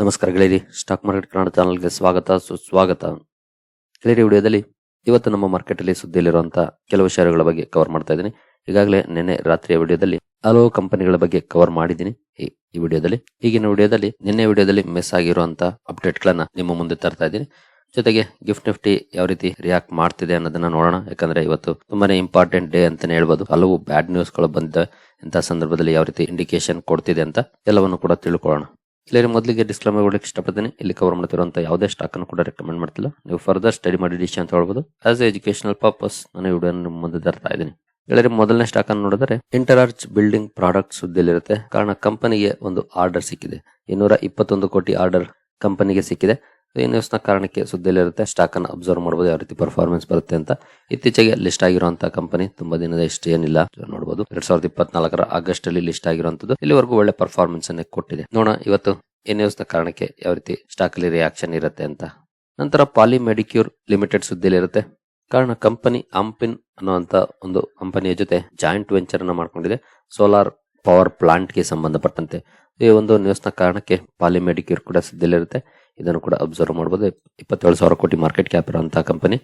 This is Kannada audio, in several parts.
ನಮಸ್ಕಾರ ಗೆಳೆಯರಿ ಸ್ಟಾಕ್ ಮಾರ್ಕೆಟ್ ಕನ್ನಡ ಚಾನಲ್ಗೆ ಸ್ವಾಗತ, ಸುಸ್ವಾಗತ. ಗೆಳೆಯರಿ, ವಿಡಿಯೋದಲ್ಲಿ ಇವತ್ತು ನಮ್ಮ ಮಾರ್ಕೆಟ್ ಅಲ್ಲಿ ಸುದ್ದಿಯಲ್ಲಿರುವಂತಹ ಕೆಲವು ಷೇರುಗಳ ಬಗ್ಗೆ ಕವರ್ ಮಾಡ್ತಾ ಇದ್ದೀನಿ. ಈಗಾಗಲೇ ನಿನ್ನೆ ರಾತ್ರಿಯ ವಿಡಿಯೋದಲ್ಲಿ ಹಲವು ಕಂಪನಿಗಳ ಬಗ್ಗೆ ಕವರ್ ಮಾಡಿದ್ದೀನಿ. ಈ ವಿಡಿಯೋದಲ್ಲಿ, ಈಗಿನ ವಿಡಿಯೋದಲ್ಲಿ, ನಿನ್ನೆ ವಿಡಿಯೋದಲ್ಲಿ ಮಿಸ್ ಆಗಿರುವಂತಹ ಅಪ್ಡೇಟ್ ಗಳನ್ನ ನಿಮ್ಮ ಮುಂದೆ ತರ್ತಾ ಇದ್ದೀನಿ. ಜೊತೆಗೆ ಗಿಫ್ಟ್ ನಿಫ್ಟಿ ಯಾವ ರೀತಿ ರಿಯಾಕ್ಟ್ ಮಾಡ್ತಿದೆ ಅನ್ನೋದನ್ನ ನೋಡೋಣ. ಯಾಕಂದ್ರೆ ಇವತ್ತು ತುಂಬಾನೇ ಇಂಪಾರ್ಟೆಂಟ್ ಡೇ ಅಂತಾನೆ ಹೇಳ್ಬೋದು. ಹಲವು ಬ್ಯಾಡ್ ನ್ಯೂಸ್ಗಳು ಬಂದ ಇಂತಹ ಸಂದರ್ಭದಲ್ಲಿ ಯಾವ ರೀತಿ ಇಂಡಿಕೇಶನ್ ಕೊಡ್ತಿದೆ ಅಂತ ಎಲ್ಲವನ್ನು ಕೂಡ ತಿಳ್ಕೊಳ್ಳೋಣ. ಇಲ್ಲಿ ಮೊದಲಿಗೆ ಡಿಸ್ಕ್ಲೇಮರ್ ಕೊಡಕ್ಕೆ ಇಷ್ಟಪಡ್ತೀನಿ. ಇಲ್ಲಿ ಕವರ್ ಮಾಡ್ತಿರುವಂಥ ಯಾವುದೇ ಸ್ಟಾಕ್ ಅನ್ನು ಕೂಡ ರೆಕಮೆಂಡ್ ಮಾಡ್ತಿಲ್ಲ. ನೀವು ಫರ್ದರ್ ಸ್ಟಡಿ ಮಾಡಿ ಡಿಶ್ ಅಂತ ಹೇಳ್ಬೋದು. ಆಸ್ ಎಜುಕೇಶನಲ್ ಪರ್ಪಸ್ ನಾನು ವಿಡಿಯೋ ಮುಂದೆ ತರ್ತಾ ಇದ್ದೀನಿ. ಗೆಳೆಯರೆ ಮೊದಲನೇ ಸ್ಟಾಕ್ ಅನ್ನು ನೋಡಿದ್ರೆ ಇಂಟರಾರ್ಚ್ ಬಿಲ್ಡಿಂಗ್ ಪ್ರಾಡಕ್ಟ್ ಸುದ್ದಿಯಲ್ಲಿರುತ್ತೆ ಕಾರಣ ಕಂಪನಿಗೆ ಒಂದು ಆರ್ಡರ್ ಸಿಕ್ಕಿದೆ. ಇನ್ನೂರ ಇಪ್ಪತ್ತೊಂದು ಕೋಟಿ ಆರ್ಡರ್ ಕಂಪನಿಗೆ ಸಿಕ್ಕಿದೆ. ನ್ಯೂಸ್ನ ಕಾರಣಕ್ಕೆ ಸುದ್ದಿಯಲ್ಲಿರುತ್ತೆ ಸ್ಟಾಕ್ ಅನ್ನು ಅಬ್ಸರ್ವ್ ಮಾಡಬಹುದು ಯಾವ ರೀತಿ ಪರ್ಫಾರ್ಮೆನ್ಸ್ ಬರುತ್ತೆ ಅಂತ. ಇತ್ತೀಚೆಗೆ ಲಿಸ್ಟ್ ಆಗಿರುವಂತಹ ಕಂಪನಿ ತುಂಬಾ ದಿನದ ಇಷ್ಟು ಏನಿಲ್ಲ ನೋಡಬಹುದು ಎರಡ್ ಸಾವಿರದ ಇಪ್ಪತ್ನಾಲ್ಕರ ಆಗಸ್ಟ್ ಅಲ್ಲಿ ಲಿಸ್ಟ್ ಆಗಿರುವಂತದ್ದು ಇಲ್ಲಿವರೆಗೂ ಒಳ್ಳೆ ಪರ್ಫಾರ್ಮೆನ್ಸ್ ಅನ್ನು ಕೊಟ್ಟಿದೆ. ನೋಡೋಣ, ಇವತ್ತು ಈ ನ್ಯೂಸ್ನ ಕಾರಣಕ್ಕೆ ಯಾವ ರೀತಿ ಸ್ಟಾಕ್ ಅಲ್ಲಿ ರಿಯಾಕ್ಷನ್ ಇರುತ್ತೆ ಅಂತ. ನಂತರ ಪಾಲಿ ಮೆಡಿಕ್ಯೂರ್ ಲಿಮಿಟೆಡ್ ಸುದ್ದಿಯಲ್ಲಿರುತ್ತೆ ಕಾರಣ ಕಂಪನಿ ಅಂಪಿನ್ ಅನ್ನುವಂತ ಒಂದು ಕಂಪನಿಯ ಜೊತೆ ಜಾಯಿಂಟ್ ವೆಂಚರ್ ಅನ್ನ ಮಾಡ್ಕೊಂಡಿದೆ. ಸೋಲಾರ್ ಪವರ್ ಪ್ಲಾಂಟ್ಗೆ ಸಂಬಂಧಪಟ್ಟಂತೆ. ಈ ಒಂದು ನ್ಯೂಸ್ನ ಕಾರಣಕ್ಕೆ ಪಾಲಿ ಮೆಡಿಕ್ಯೂರ್ ಕೂಡ ಸುದ್ದಿಯಲ್ಲಿರುತ್ತೆ ಇದನ್ನು ಕೂಡ ಅಬ್ಸರ್ವ್ ಮಾಡಬಹುದು ಇಪ್ಪತ್ತೇಳು ಸಾವಿರ ಕೋಟಿ ಮಾರ್ಕೆಟ್ ಕ್ಯಾಪ್ ಇರುವಂತಹ ಕಂಪನಿ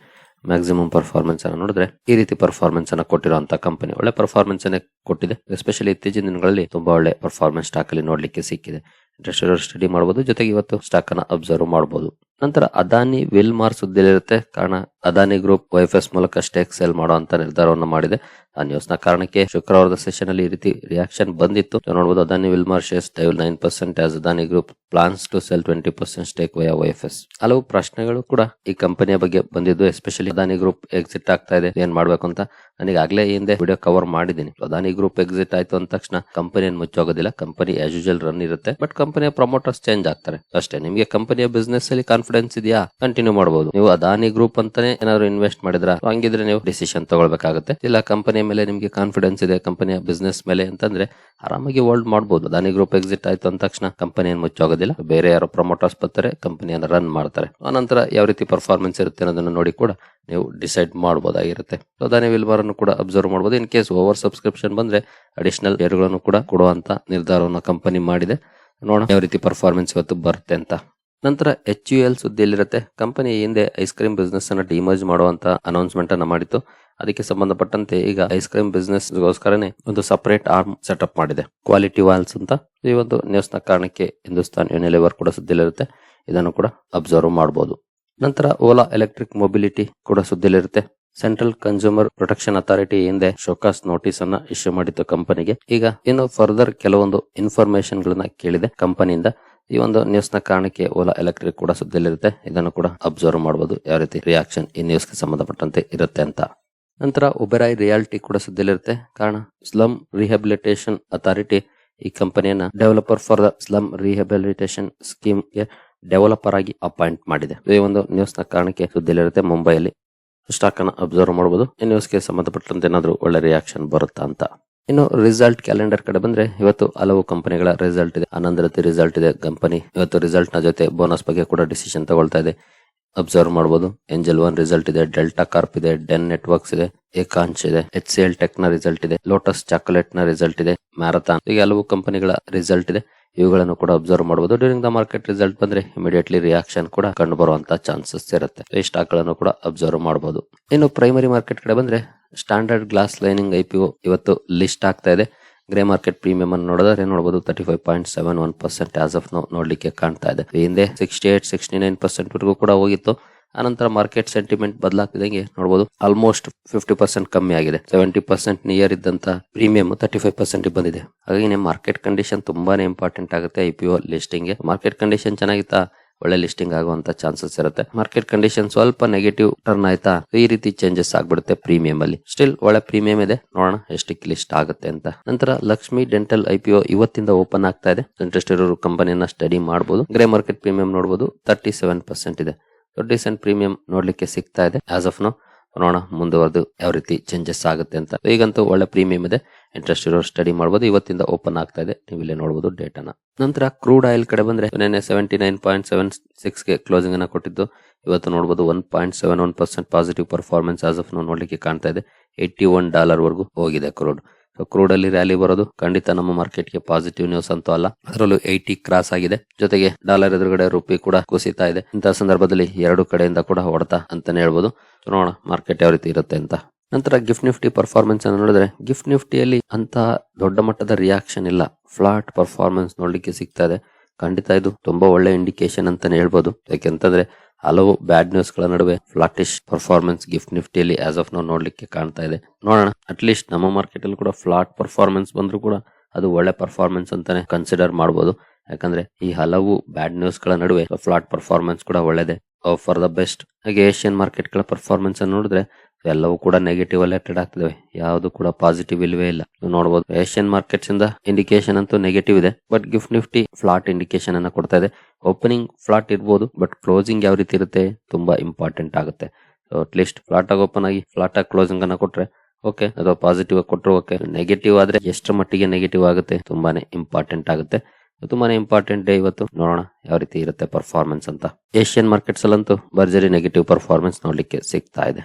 ಮ್ಯಾಕ್ಸಿಮಮ್ ಪರ್ಫಾರ್ಮೆನ್ಸ್ ಅನ್ನು ನೋಡಿದ್ರೆ ಈ ರೀತಿ ಪರ್ಫಾರ್ಮೆನ್ಸ್ ಅನ್ನ ಕೊಟ್ಟಿರುವಂತಹ ಕಂಪನಿ ಒಳ್ಳೆ ಪರ್ಫಾರ್ಮೆನ್ಸ್ ಅನ್ನೇ ಕೊಟ್ಟಿದೆ. ಎಸ್ಪೆಷಲಿ ಇತ್ತೀಚಿನ ದಿನಗಳಲ್ಲಿ ತುಂಬಾ ಒಳ್ಳೆ ಪರ್ಫಾರ್ಮೆನ್ಸ್ ಸ್ಟಾಕ್ ಅಲ್ಲಿ ನೋಡ್ಲಿಕ್ಕೆ ಸಿಕ್ಕಿದೆ. ಇಂಟ್ರೆಸ್ಟ್ ಸ್ಟಡಿ ಮಾಡಬಹುದು ಜೊತೆಗೆ ಇವತ್ತು ಸ್ಟಾಕ್ ಅನ್ನ ಅಬ್ಸರ್ವ್ ಮಾಡಬಹುದು ನಂತರ ಅದಾನಿ ವಿಲ್ಮಾರ್ ಇರುತ್ತೆ ಕಾರಣ ಅದಾನಿ ಗ್ರೂಪ್ ವೈಫ್ಎಸ್ ಮೂಲಕ ಸ್ಟೇಕ್ ಸೇಲ್ ಮಾಡುವಂತ ನಿರ್ಧಾರವನ್ನು ಮಾಡಿದೆ. ಆ ನ್ಯೂಸ್ನ ಕಾರಣಕ್ಕೆ ಶುಕ್ರವಾರದ ಸೆಷನ್ ಅಲ್ಲಿ ಈ ರೀತಿ ರಿಯಾಕ್ಷನ್ ಬಂದಿತ್ತು. ನೋಡಬಹುದು Adani Wilmar shares dive nine percent as Adani group plans to sell twenty percent stake Y ವೈಫ್ಎಸ್ ಹಲವು ಪ್ರಶ್ನೆಗಳು ಕೂಡ ಈ ಕಂಪನಿಯ ಬಗ್ಗೆ ಬಂದಿದ್ದು ಎಸ್ಪೆಷಲಿ ಅದಾನಿ ಗ್ರೂಪ್ ಎಕ್ಸಿಟ್ ಆಗ್ತಾ ಇದೆ. ಏನ್ ಮಾಡ್ಬೇಕು ಅಂತ ನನಗೆ ಆಗ್ಲೇ ಹಿಂದೆ ವಿಡಿಯೋ ಕವರ್ ಮಾಡಿದ್ದೀನಿ. ಅದಾನಿ ಗ್ರೂಪ್ ಎಕ್ಸಿಟ್ ಆಯ್ತು ಅಂದ ತಕ್ಷಣ ಕಂಪನಿ ಮುಚ್ಚೋಗೋದಿಲ್ಲ. ಕಂಪನಿ ಆಸ್ ಯೂಶಲ್ ರನ್ ಇರುತ್ತೆ. ಬಟ್ ಕಂಪನಿಯ ಪ್ರಮೋಟರ್ಸ್ ಚೇಂಜ್ ಆಗ್ತಾರೆ. ಅಷ್ಟೇ, ನಿಮಗೆ ಕಂಪನಿಯ ಬಿಸ್ನೆಸ್ ಅಲ್ಲಿ ಕಾನ್ಫಿಡೆನ್ಸ್ ಇದೆಯಾ? ಕಂಟಿನ್ಯೂ ಮಾಡಬಹುದು ನೀವು ಅದಾನಿ ಗ್ರೂಪ್ ಅಂತಾನೆ ಏನಾದ್ರು ಇನ್ವೆಸ್ಟ್ ಮಾಡಿದ್ರ? ಹಂಗಿದ್ರೆ ನೀವು ಡಿಸಿಷನ್ ತಗೊಳ್ಬೇಕಾಗುತ್ತೆ. ಇಲ್ಲ ಕಂಪನಿ ಮೇಲೆ ನಿಮಗೆ ಕಾನ್ಫಿಡೆನ್ಸ್ ಇದೆ, ಕಂಪನಿಯ ಬಿಸ್ನೆಸ್ ಮೇಲೆ ಅಂತಂದ್ರೆ ಆರಾಮಾಗಿ ಹೋಲ್ಡ್ ಮಾಡಬಹುದು ಅದಾನಿ ಗ್ರೂಪ್ ಎಕ್ಸಿಟ್ ಆಯ್ತು ಅಂದ ತಕ್ಷಣ ಕಂಪನಿ ಏನು ಮುಚ್ಚೋಗೋದಿಲ್ಲ. ಬೇರೆ ಯಾರೋ ಪ್ರಮೋಟರ್ಸ್ ಬರ್ತಾರೆ ಕಂಪನಿಯನ್ನು ರನ್ ಮಾಡ್ತಾರೆ. ಆನಂತರ ಯಾವ ರೀತಿ ಪರ್ಫಾರ್ಮೆನ್ಸ್ ಇರುತ್ತೆ ಅನ್ನೋದನ್ನ ನೋಡಿ ಕೂಡ ನೀವು ಡಿಸೈಡ್ ಮಾಡಬಹುದಾಗಿರುತ್ತೆ ಅದಾನಿ ವಿಲ್ಬಾರ್ ಅನ್ನು ಕೂಡ ಅಬ್ಸರ್ವ್ ಮಾಡಬಹುದು ಇನ್ ಕೇಸ್ ಓವರ್ ಸಬ್ಸ್ಕ್ರಿಪ್ಷನ್ ಬಂದ್ರೆ ಅಡಿಷನಲ್ಗಳನ್ನು ಕೂಡ ಕೊಡುವಂತ ನಿರ್ಧಾರವನ್ನು ಕಂಪನಿ ಮಾಡಿದೆ. ನೋಡೋಣ ಯಾವ ರೀತಿ ಪರ್ಫಾರ್ಮೆನ್ಸ್ ಇವತ್ತು ಬರುತ್ತೆ ಅಂತ. ನಂತರ ಎಚ್ ಯು ಎಲ್ ಸುದ್ದಿಯಲ್ಲಿರುತ್ತೆ. ಕಂಪನಿ ಹಿಂದೆ ಐಸ್ ಕ್ರೀಮ್ ಬಿಸ್ನೆಸ್ ಅನ್ನ ಡಿಮರ್ಜ್ ಮಾಡುವಂತ ಅನೌನ್ಸ್ಮೆಂಟ್ ಅನ್ನ ಮಾಡಿತ್ತು. ಅದಕ್ಕೆ ಸಂಬಂಧಪಟ್ಟಂತೆ ಈಗ ಐಸ್ ಕ್ರೀಮ್ ಬಿಸ್ನೆಸ್ ಗೋಸ್ಕರನೇ ಒಂದು ಸಪರೇಟ್ ಆರ್ಮ್ ಸೆಟಪ್ ಮಾಡಿದೆ. ಕ್ವಾಲಿಟಿ ವಾಲ್ಸ್ ಅಂತ. ಈ ಒಂದು ನ್ಯೂಸ್ನ ಕಾರಣಕ್ಕೆ ಹಿಂದೂಸ್ತಾನ್ ಯೂನಿಲಿವರ್ ಕೂಡ ಸುದ್ದಿಯಲ್ಲಿರುತ್ತೆ. ಇದನ್ನು ಕೂಡ ಅಬ್ಸರ್ವ್ ಮಾಡಬಹುದು ನಂತರ ಓಲಾ ಎಲೆಕ್ಟ್ರಿಕ್ ಮೊಬಿಲಿಟಿ ಕೂಡ ಸುದ್ದಿಯಲ್ಲಿರುತ್ತೆ. ಸೆಂಟ್ರಲ್ ಕನ್ಸ್ಯೂಮರ್ ಪ್ರೊಟೆಕ್ಷನ್ ಅಥಾರಿಟಿ ಹಿಂದೆ ಶೋಕಾಸ್ ನೋಟಿಸ್ ಅನ್ನ ಇಶ್ಯೂ ಮಾಡಿತ್ತು ಕಂಪನಿಗೆ. ಈಗ ಇನ್ನು ಫರ್ದರ್ ಕೆಲವೊಂದು ಇನ್ಫಾರ್ಮೇಶನ್ ಗಳನ್ನ ಕೇಳಿದೆ ಕಂಪನಿಯಿಂದ. ಈ ಒಂದು ನ್ಯೂಸ್ನ ಕಾರಣಕ್ಕೆ ಓಲಾ ಎಲೆಕ್ಟ್ರಿಕ್ ಕೂಡ ಸುದ್ದಿಯಲ್ಲಿರುತ್ತೆ. ಇದನ್ನು ಕೂಡ ಅಬ್ಸರ್ವ್ ಮಾಡಬಹುದು ಯಾವ ರೀತಿ ರಿಯಾಕ್ಷನ್ ಈ ನ್ಯೂಸ್ಗೆ ಸಂಬಂಧಪಟ್ಟಂತೆ ಇರುತ್ತೆ ಅಂತ. ನಂತರ ಒಬೆರಾಯ್ ರಿಯಾಲಿಟಿ ಕೂಡ ಸುದ್ದಿಯಲ್ಲಿರುತ್ತೆ. ಕಾರಣ ಸ್ಲಮ್ ರಿಹ್ಯಾಬಿಲಿಟೇಷನ್ ಅಥಾರಿಟಿ ಈ ಕಂಪನಿಯನ್ನ developer for the slum rehabilitation ಸ್ಕೀಮ್ಗೆ developer ಆಗಿ ಅಪಾಯಿಂಟ್ ಮಾಡಿದೆ. ಈ ಒಂದು ನ್ಯೂಸ್ನ ಕಾರಣಕ್ಕೆ ಸುದ್ದಿಯಲ್ಲಿರುತ್ತೆ. ಮುಂಬೈಯಲ್ಲಿ ಸ್ಟಾಕ್ ಅನ್ನ ಅಬ್ಸರ್ವ್ ಮಾಡಬಹುದು ಈ ನ್ಯೂಸ್ಗೆ ಸಂಬಂಧಪಟ್ಟಂತೆ ಏನಾದ್ರು ಒಳ್ಳೆ ರಿಯಾಕ್ಷನ್ ಬರುತ್ತಾ ಅಂತ. ಇನ್ನು ರಿಸಲ್ಟ್ ಕ್ಯಾಲೆಂಡರ್ ಕಡೆ ಬಂದ್ರೆ ಇವತ್ತು ಹಲವು ಕಂಪನಿಗಳ ರಿಸಲ್ಟ್ ಇದೆ. ಅನಂದರತಿ ರಿಸಲ್ಟ್ ಇದೆ. ಕಂಪನಿ ಇವತ್ತು ರಿಸಲ್ಟ್ನ ಜೊತೆ ಬೋನಸ್ ಬಗ್ಗೆ ಕೂಡ ಡಿಸಿಷನ್ ತಗೊಳ್ತಾ ಇದೆ. ಅಬ್ಸರ್ವ್ ಮಾಡಬಹುದು ಎಂಜಲ್ ಒನ್ ರಿಸಲ್ಟ್ ಇದೆ. ಡೆಲ್ಟಾ ಕಾರ್ಪ್ ಇದೆ. ಡೆನ್ ನೆಟ್ವರ್ಕ್ಸ್ ಇದೆ. ಏಕಾಂಶ್ ಇದೆ. ಎಚ್ ಸಿ ಎಲ್ ಟೆಕ್ನ ರಿಸಲ್ಟ್ ಇದೆ. ಲೋಟಸ್ ಚಾಕೊಲೇಟ್ನ ರಿಸಲ್ಟ್ ಇದೆ. ಮ್ಯಾರಥಾನ್ ಹೀಗೆ ಹಲವು ಕಂಪನಿಗಳ ರಿಸಲ್ಟ್ ಇದೆ. ಇವುಗಳನ್ನು ಕೂಡ ಅಬ್ಸರ್ವ್ ಮಾಡಬಹುದು ಡ್ಯೂರಿಂಗ್ ದ ಮಾರ್ಕೆಟ್ ರಿಸಲ್ಟ್ ಬಂದ್ರೆ ಇಮಿಡಿಯೇಟ್ಲಿ ರಿಯಾಕ್ಷನ್ ಕೂಡ ಕಂಡು ಬರುವಂತ ಚಾನ್ಸಸ್ ಇರುತ್ತೆ. ಈ ಸ್ಟಾಕ್ಗಳನ್ನು ಕೂಡ ಅಬ್ಸರ್ವ್ ಮಾಡಬಹುದು ಇನ್ನು ಪ್ರೈಮರಿ ಮಾರ್ಕೆಟ್ ಕಡೆ ಬಂದ್ರೆ ಸ್ಟ್ಯಾಂಡರ್ಡ್ ಗ್ಲಾಸ್ ಲೈನಿಂಗ್ ಐಪಿಒ ಇವತ್ತು ಲಿಸ್ಟ್ ಆಗ್ತಾ ಇದೆ. ಗ್ರೇ ಮಾರ್ಕೆಟ್ ಪ್ರೀಮಿಯಂ ಅನ್ನು ನೋಡಿದ್ರೆ ನೋಡಬಹುದು thirty five point seven one percent as of ನೋಡ್ಲಿಕ್ಕೆ ಕಾಣ್ತಾ ಇದೆ. ಹಿಂದೆ sixty eight sixty nine percent ವರೆಗೂ ಕೂಡ ಹೋಗಿತ್ತು. ಆನಂತರ ಮಾರ್ಕೆಟ್ ಸೆಂಟಿಮೆಂಟ್ ಬದಲಾಗ್ತಿದಂಗೆ ನೋಡಬಹುದು ಆಲ್ಮೋಸ್ಟ್ ಫಿಫ್ಟಿ ಪರ್ಸೆಂಟ್ ಕಮ್ಮಿ ಆಗಿದೆ. ಸೆವೆಂಟಿ ಪರ್ಸೆಂಟ್ ನಿಯರ್ ಇದ್ದಂತ ಪ್ರೀಮಿಯಂ ತರ್ಟಿ ಫೈವ್ ಪರ್ಸೆಂಟ್ ಬಂದಿದೆ. ಹಾಗಾಗಿ ಮಾರ್ಕೆಟ್ ಕಂಡೀಷನ್ ತುಂಬಾನೇ ಇಂಪಾರ್ಟೆಂಟ್ ಆಗುತ್ತೆ I P O listing market condition ಚೆನ್ನಾಗಿತ್ತಾ? ಒಳ್ಳೆ ಲಿಸ್ಟಿಂಗ್ ಆಗುವಂತ ಚಾನ್ಸಸ್ ಇರುತ್ತೆ. ಮಾರ್ಕೆಟ್ ಕಂಡೀಷನ್ ಸ್ವಲ್ಪ ನೆಗೆಟಿವ್ ಟರ್ನ್ ಆಯ್ತಾ? ಈ ರೀತಿ ಚೇಂಜಸ್ ಆಗ್ಬಿಡುತ್ತೆ ಪ್ರೀಮಿಯಂ ಅಲ್ಲಿ. ಸ್ಟಿಲ್ ಒಳ್ಳೆ ಪ್ರೀಮಿಯಂ ಇದೆ. ನೋಡೋಣ ಎಷ್ಟಕ್ಕೆ ಲಿಸ್ಟ್ ಆಗುತ್ತೆ ಅಂತ. ನಂತರ ಲಕ್ಷ್ಮಿ ಡೆಂಟಲ್ ಐ ಪಿ ಇವತ್ತಿಂದ ಓಪನ್ ಆಗ್ತಾ ಇದೆ. ಇಂಟ್ರೆಸ್ಟ್ ಇರೋರು ಕಂಪನಿಯನ್ನ ಸ್ಟಡಿ ಮಾಡಬಹುದು ಗ್ರೇ ಮಾರ್ಕೆಟ್ ಪ್ರೀಮಿಯಂ ನೋಡಬಹುದು ತರ್ಟಿ ಸೆವೆನ್ ಪರ್ಸೆಂಟ್ ಇದೆ. ಡಿಸೆಂಟ್ ಪ್ರೀಮಿಯಂ ನೋಡ್ಲಿಕ್ಕೆ ಸಿಗ್ತಾ ಇದೆ. ಆಸ್ ಆಫ್ ನೋ ನೋಡೋಣ ಮುಂದುವರೆದು ಯಾವ ರೀತಿ ಚೇಂಜಸ್ ಆಗುತ್ತೆ ಅಂತ. ಈಗಂತೂ ಒಳ್ಳೆ ಪ್ರೀಮಿಯಂ ಇದೆ. ಇಂಟ್ರೆಸ್ಟ್ ಇರೋರು ಸ್ಟಡಿ ಮಾಡಬಹುದು ಇವತ್ತಿಂದ ಓಪನ್ ಆಗ್ತಾ ಇದೆ. ನೀವು ಇಲ್ಲಿ ನೋಡಬಹುದು ಡೇಟಾನ ನಂತರ ಕ್ರೂಡ್ ಆಯಿಲ್ ಕಡೆ ಬಂದ್ರೆ ನಿನ್ನೆ ಸೆವೆಂಟಿ ನೈನ್ ಪಾಯಿಂಟ್ ಸೆವೆನ್ ಸಿಕ್ಸ್ಗೆ ಕ್ಲೋಸಿಂಗ್ ಅನ್ನ ಕೊಟ್ಟಿದ್ದು. ಇವತ್ತು ನೋಡಬಹುದು one point seven one percent positive performance as of ನೋಡ್ಲಿಕ್ಕೆ ಕಾಣ್ತಾ ಇದೆ. ಏಯ್ಟಿ ಒನ್ ಡಾಲರ್ ವರೆಗೂ ಹೋಗಿದೆ ಕ್ರೂಡ್ ಕ್ರೂಡ್ ಅಲ್ಲಿ ರ್ಯಾಲಿ ಬರೋದು. ಖಂಡಿತ ನಮ್ಮ ಮಾರ್ಕೆಟ್ಗೆ ಪಾಸಿಟಿವ್ ನ್ಯೂಸ್ ಅಂತೂ ಅಲ್ಲ. ಅದರಲ್ಲೂ ಏಯ್ಟಿ ಕ್ರಾಸ್ ಆಗಿದೆ. ಜೊತೆಗೆ ಡಾಲರ್ ಎದುರುಗಡೆ ರುಪಿ ಕೂಡ ಕುಸಿತಾ ಇದೆ. ಇಂತಹ ಸಂದರ್ಭದಲ್ಲಿ ಎರಡು ಕಡೆಯಿಂದ ಕೂಡ ಹೊಡೆತ ಅಂತಾನೆ ಹೇಳ್ಬೋದು. ನೋಡೋಣ ಮಾರ್ಕೆಟ್ ಯಾವ ರೀತಿ ಇರುತ್ತೆ ಅಂತ. ನಂತರ ಗಿಫ್ಟ್ ನಿಫ್ಟಿ ಪರ್ಫಾರ್ಮೆನ್ಸ್ ಅನ್ನು ನೋಡಿದ್ರೆ ಗಿಫ್ಟ್ ನಿಫ್ಟಿಯಲ್ಲಿ ಅಂತ ದೊಡ್ಡ ಮಟ್ಟದ ರಿಯಾಕ್ಷನ್ ಇಲ್ಲ. ಫ್ಲಾಟ್ ಪರ್ಫಾರ್ಮೆನ್ಸ್ ನೋಡ್ಲಿಕ್ಕೆ ಸಿಗ್ತಾ ಇದೆ. ಖಂಡಿತ ಇದು ತುಂಬಾ ಒಳ್ಳೆ ಇಂಡಿಕೇಶನ್ ಅಂತಾನೆ ಹೇಳ್ಬೋದು. ಯಾಕೆಂತಂದ್ರೆ ಹಲವು ಬ್ಯಾಡ್ ನ್ಯೂಸ್ಗಳ ನಡುವೆ ಫ್ಲಾಟಿಶ್ ಪರ್ಫಾರ್ಮೆನ್ಸ್ ಗಿಫ್ಟ್ ನಿಫ್ಟಿಯಲ್ಲಿ ಆಸ್ ಆಫ್ ನಾವು ನೋಡ್ಲಿಕ್ಕೆ ಕಾಣ್ತಾ ಇದೆ. ನೋಡೋಣ ಅಟ್ಲೀಸ್ಟ್ ನಮ್ಮ ಮಾರ್ಕೆಟ್ ಅಲ್ಲಿ ಕೂಡ ಫ್ಲಾಟ್ ಪರ್ಫಾರ್ಮೆನ್ಸ್ ಬಂದ್ರು ಕೂಡ ಅದು ಒಳ್ಳೆ ಪರ್ಫಾರ್ಮೆನ್ಸ್ ಅಂತಾನೆ ಕನ್ಸಿಡರ್ ಮಾಡಬಹುದು ಯಾಕಂದ್ರೆ ಈ ಹಲವು ಬ್ಯಾಡ್ ನ್ಯೂಸ್ಗಳ ನಡುವೆ ಫ್ಲಾಟ್ ಪರ್ಫಾರ್ಮೆನ್ಸ್ ಕೂಡ ಒಳ್ಳೆದೆ ಫಾರ್ ದ ಬೆಸ್ಟ್ ಹಾಗೆ ಏಷ್ಯನ್ ಮಾರ್ಕೆಟ್ಗಳ ಪರ್ಫಾರ್ಮೆನ್ಸ್ ಅನ್ನು ನೋಡಿದ್ರೆ ಎಲ್ಲವೂ ಕೂಡ ನೆಗೆಟಿವ್ ಅಲ್ಲೇ ಟ್ರೇಡ್ ಆಗ್ತದೆ ಯಾವುದು ಕೂಡ ಪಾಸಿಟಿವ್ ಇಲ್ವೇ ಇಲ್ಲ. ನೋಡಬಹುದು ಏಷ್ಯನ್ ಮಾರ್ಕೆಟ್ಸ್ ಇಂದ ಇಂಡಿಕೇಶನ್ ಅಂತೂ ನೆಗೆಟಿವ್ ಇದೆ. But Gift Nifty flat indication ಅನ್ನ ಕೊಡ್ತಾ ಇದೆ. ಓಪನಿಂಗ್ ಫ್ಲಾಟ್ ಇರ್ಬೋದು ಬಟ್ ಕ್ಲೋಸಿಂಗ್ ಯಾವ ರೀತಿ ಇರುತ್ತೆ ತುಂಬಾ ಇಂಪಾರ್ಟೆಂಟ್ ಆಗುತ್ತೆ. ಸೊ ಅಟ್ಲೀಸ್ಟ್ ಫ್ಲಾಟ್ ಆಗಿ ಓಪನ್ ಆಗಿ ಫ್ಲಾಟ್ ಆಗಿ ಕ್ಲೋಸಿಂಗ್ ಅನ್ನ ಕೊಟ್ರೆ ಓಕೆ ಅಥವಾ ಪಾಸಿಟಿವ್ ಆಗಿ ಕೊಟ್ಟರು ಓಕೆ ನೆಗೆಟಿವ್ ಆದ್ರೆ ಎಷ್ಟರ ಮಟ್ಟಿಗೆ ನೆಗೆಟಿವ್ ಆಗುತ್ತೆ ತುಂಬಾನೇ ಇಂಪಾರ್ಟೆಂಟ್ ಆಗುತ್ತೆ. ತುಂಬಾನೇ ಇಂಪಾರ್ಟೆಂಟ್ ಡೇ ಇವತ್ತು. ನೋಡೋಣ ಯಾವ ರೀತಿ ಇರುತ್ತೆ ಪರ್ಫಾರ್ಮೆನ್ಸ್ ಅಂತ. ಏಷ್ಯನ್ ಮಾರ್ಕೆಟ್ಸ್ ಅಲ್ಲಂತೂ ಭರ್ಜರಿ ನೆಗೆಟಿವ್ ಪರ್ಫಾರ್ಮೆನ್ಸ್ ನೋಡ್ಲಿಕ್ಕೆ ಸಿಗ್ತಾ ಇದೆ.